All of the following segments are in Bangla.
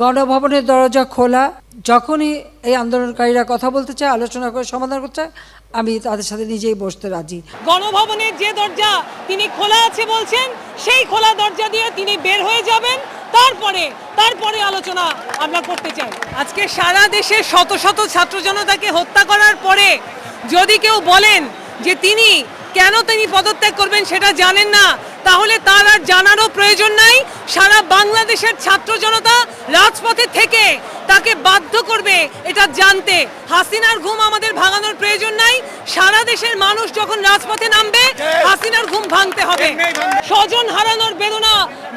গণভবনের দরজা খোলা। যখনই এই আন্দোলনকারীরা কথা বলতে চায় আলোচনা করে সমাধান করতে চায় আমি তাদের সাথে নিজেই বসতে রাজি। গণভবনের যে দরজা তিনি খোলা আছে বলছেন সেই খোলা দরজা দিয়ে তিনি বের হয়ে যাবেন। তারপরে তারপরে আলোচনা আমরা করতে চাই। আজকে সারা দেশে শত শত ছাত্র জনতাকে হত্যা করার পরে যদি কেউ বলেন যে তিনি কেন তিনি পদত্যাগ করবেন সেটা জানেন না। তাহলে তার আর জানারও প্রয়োজন নাই। সারা বাংলাদেশের ছাত্র জনতা রাজপথে থেকে তাকে বাধ্য করবে এটা জানতে। হাসিনার ঘুম আমাদের ভাঙানোর প্রয়োজন নাই। সারা দেশের মানুষ যখন রাজপথে নামবে হাসিনার ঘুম ভাঙতে হবে। স্বজন হারানোর বেদনা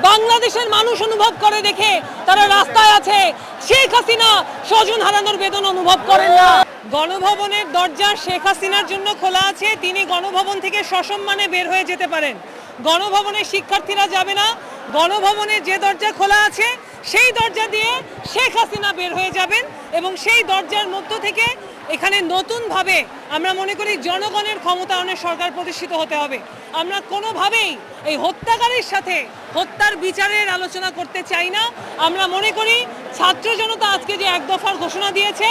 বাংলাদেশের মানুষ অনুভব করে দেখে তারা রাস্তায় আছে। শেখ হাসিনা স্বজন হারানোর বেদনা অনুভব করেন না। গণভবনের দরজা শেখ হাসিনার জন্য খোলা আছে। তিনি গণভবন থেকে সসম্মানে বের হয়ে যেতে পারেন। গণভবনের শিক্ষার্থীরা যাবে না। গণভবনের যে দরজা খোলা আছে, সেই দরজা দিয়ে শেখ হাসিনা বের হয়ে যাবেন এবং সেই দরজার মধ্য থেকে এখানে নতুনভাবে আমরা মনে করি জনগণের ক্ষমতায়নের সরকার প্রতিষ্ঠিত হতে হবে। আমরা কোনোভাবেই এই হত্যাকারীর সাথে হত্যার বিচারের আলোচনা করতে চাই না। আমরা মনে করি ছাত্র জনতা আজকে যে এক দফার ঘোষণা দিয়েছে,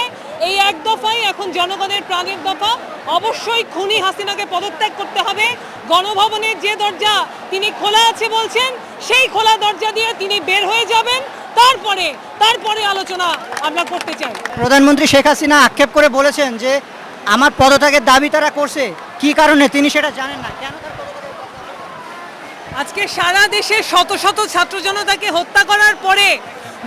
এই এক দফাই এখন জনগণের প্রাণের দফা। অবশ্যই খুনি হাসিনাকে পদত্যাগ করতে হবে। গণভবনের যে দরজা তিনি খোলা আছে বলছেন, সেই খোলা দরজা দিয়ে তিনি বের হয়ে যাবেন। তারপরে তারপরে আলোচনা আমরা করতে চাই। প্রধানমন্ত্রী শেখ হাসিনা আক্ষেপ করে বলেছেন যে আমার পদত্যাগের দাবি তারা করছে। কি কারণে তিনি সেটা জানেন না? কেন আজকে সারা দেশে শত শত ছাত্র জনতাকে হত্যা করার পরে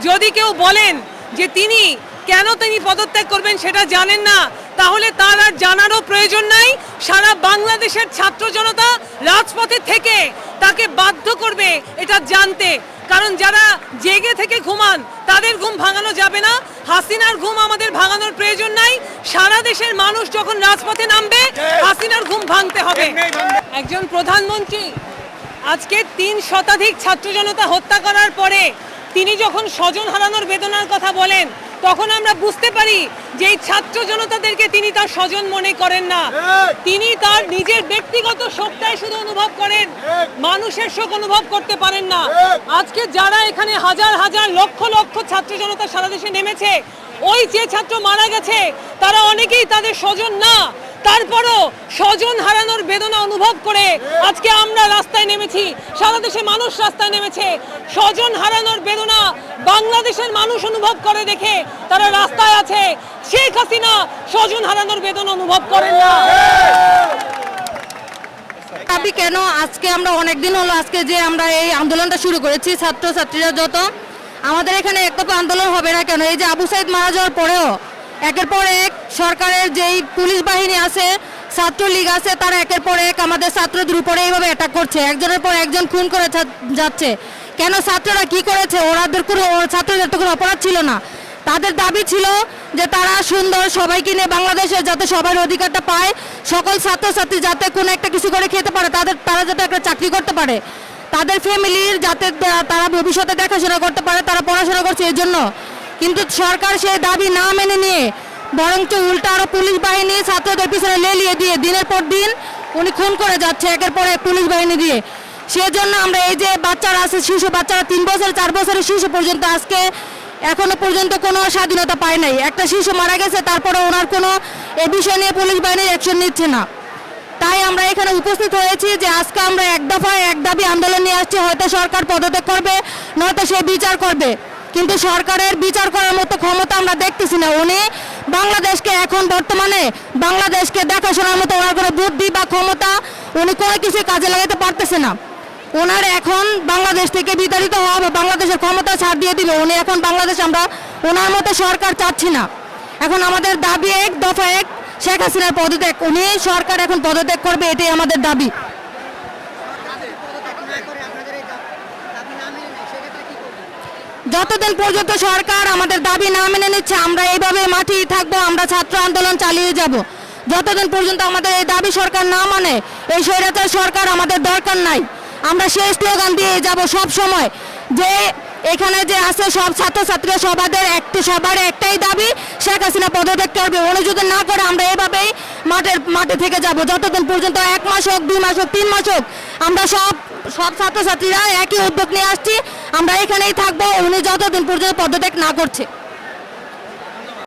যদি কেউ বলেন যে তিনি কেন তিনি পদত্যাগ করবেন সেটা জানেন না তাহলে তার আর জানারও প্রয়োজন নাই। সারা বাংলাদেশের ছাত্র জনতা রাজপথে থেকে তাকে বাধ্য করবে এটা জানতে। কারণ যারা জেগে থেকে ঘুমান তাদের ঘুম ভাঙানো যাবে না। হাসিনার ঘুম আমাদের ভাঙানোর প্রয়োজন নাই। সারা দেশের মানুষ যখন রাজপথে নামবে হাসিনার ঘুম ভাঙতে হবে। একজন প্রধানমন্ত্রী আজকে তিন শতাধিক ছাত্র জনতা হত্যা করার পরে তিনি যখন স্বজন হারানোর বেদনার কথা বলেন তখন আমরা বুঝতে পারি যে এই ছাত্র জনতাদেরকে তিনি তার স্বজন মনে করেন না। তিনি তার নিজের ব্যক্তিগত শোকটাই শুধু অনুভব করেন। মানুষের শোক অনুভব করতে পারেন না। আজকে যারা এখানে হাজার হাজার লক্ষ লক্ষ ছাত্র জনতা সারা দেশে নেমেছে ওই যে ছাত্র মারা গেছে তারা অনেকেই তাদের স্বজন না। তারপরও স্বজন হারানোর বেদনা অনুভব করে আজকে আমরা রাস্তায় নেমেছি সারা দেশে মানুষ রাস্তায় নেমেছে। স্বজন হারানোর বেদনা বাংলাদেশের মানুষ অনুভব করে দেখে তারা রাস্তায় আছে। শেখ হাসিনা স্বজন হারানোর বেদনা অনুভব করেন না। দাবি কেন? আজকে আমরা অনেক দিন হলো আজকে যে আমরা এই আন্দোলনটা শুরু করেছি ছাত্র ছাত্রীরা যত, আমাদের এখানে একতরফা আন্দোলন হবে না কেন? এই যে আবু সাইদ মারা যাওয়ার পরেও, একের পর এক সরকারের যেই পুলিশ বাহিনী আছে, ছাত্রলীগ আছে, তারা একের পর এক আমাদের ছাত্রদের উপরে এইভাবে অ্যাটাক করছে। একজনের পর একজন খুন করে যাচ্ছে। কেন ছাত্ররা কি করেছে? ওরাদের কোনো ছাত্রদের তো কোনো অপরাধ ছিল না। তাদের দাবি ছিল যে তারা সুন্দর সবাইকে নিয়ে বাংলাদেশে যাতে সবার অধিকারটা পায়, সকল ছাত্রছাত্রী যাতে কোনো একটা কিছু করে খেতে পারে, তাদের, তারা যাতে একটা চাকরি করতে পারে। তাদের ফ্যামিলির যাতে তারা ভবিষ্যতে দেখাশোনা করতে পারে, তারা পড়াশোনা করছে এই জন্য কিন্তু সরকার সেই দাবি না মেনে নিয়ে, বরঞ্চ উল্টা আরও পুলিশ বাহিনী ছাত্রদের পিছনে লেলিয়ে দিয়ে দিনের পর দিন উনি খুন করে যাচ্ছে একের পরে পুলিশ বাহিনী দিয়ে। সেজন্য আমরা এই যে বাচ্চারা আছে, শিশু বাচ্চারা তিন বছর, চার বছরের শিশু পর্যন্ত আজকে এখনও পর্যন্ত কোনো স্বাধীনতা পায় নাই। একটা শিশু মারা গেছে, তারপরে ওনার কোনো এ বিষয় নিয়ে পুলিশ বাহিনীর অ্যাকশন নিচ্ছে না। তাই আমরা এখানে উপস্থিত হয়েছি যে আজকে আমরা এক দফায় এক দাবি আন্দোলন নিয়ে আসছি, হয়তো সরকার পদত্যাগ করবে, নয়তো সে বিচার করবে। কিন্তু সরকারের বিচার করার মতো ক্ষমতা আমরা দেখতেছি না। উনি বাংলাদেশকে এখন বর্তমানে বাংলাদেশকে দেখাশোনার মতো ওনার কোনো বুদ্ধি বা ক্ষমতা উনি কোনো কিছু কাজে লাগাতে পারতেছে না। ওনার এখন বাংলাদেশ থেকে বিতাড়িত হওয়া বা বাংলাদেশের ক্ষমতা ছাড় দিয়ে দিবে, উনি এখন বাংলাদেশ আমরা ওনার মতো সরকার চাচ্ছি না। এখন আমাদের দাবি এক, দফা এক, শেখ হাসিনার পদত্যাগ। উনি সরকার এখন পদত্যাগ করবে, এটাই আমাদের দাবি। যতদিন পর্যন্ত সরকার আমাদের দাবি না মেনে নিচ্ছে, আমরা এইভাবে মাঠেই থাকব, আমরা ছাত্র আন্দোলন চালিয়ে যাব। যতদিন পর্যন্ত আমাদের এই দাবি সরকার না মানে এই স্বৈরাচার সরকার আমাদের দরকার নাই। আমরা সেই স্লোগান দিয়ে যাব সব সময় যে এখানে যে আছে সব ছাত্রছাত্রীরা সবাদের একটি সবার একটাই দাবি, শেখ হাসিনা পদত্যাগ করবে। উনি যদি না করে, আমরা এভাবেই মাঠের, মাঠে থেকে যাব। যতদিন পর্যন্ত এক মাস হোক, দুই মাস হোক, তিন মাস হোক, আমরা সব সব ছাত্রছাত্রীরা একই উদ্যোগ নিয়ে আসছি। আমরা এখানেই থাকব। উনি যতদিন পর্যন্ত পদত্যাগ না করছে।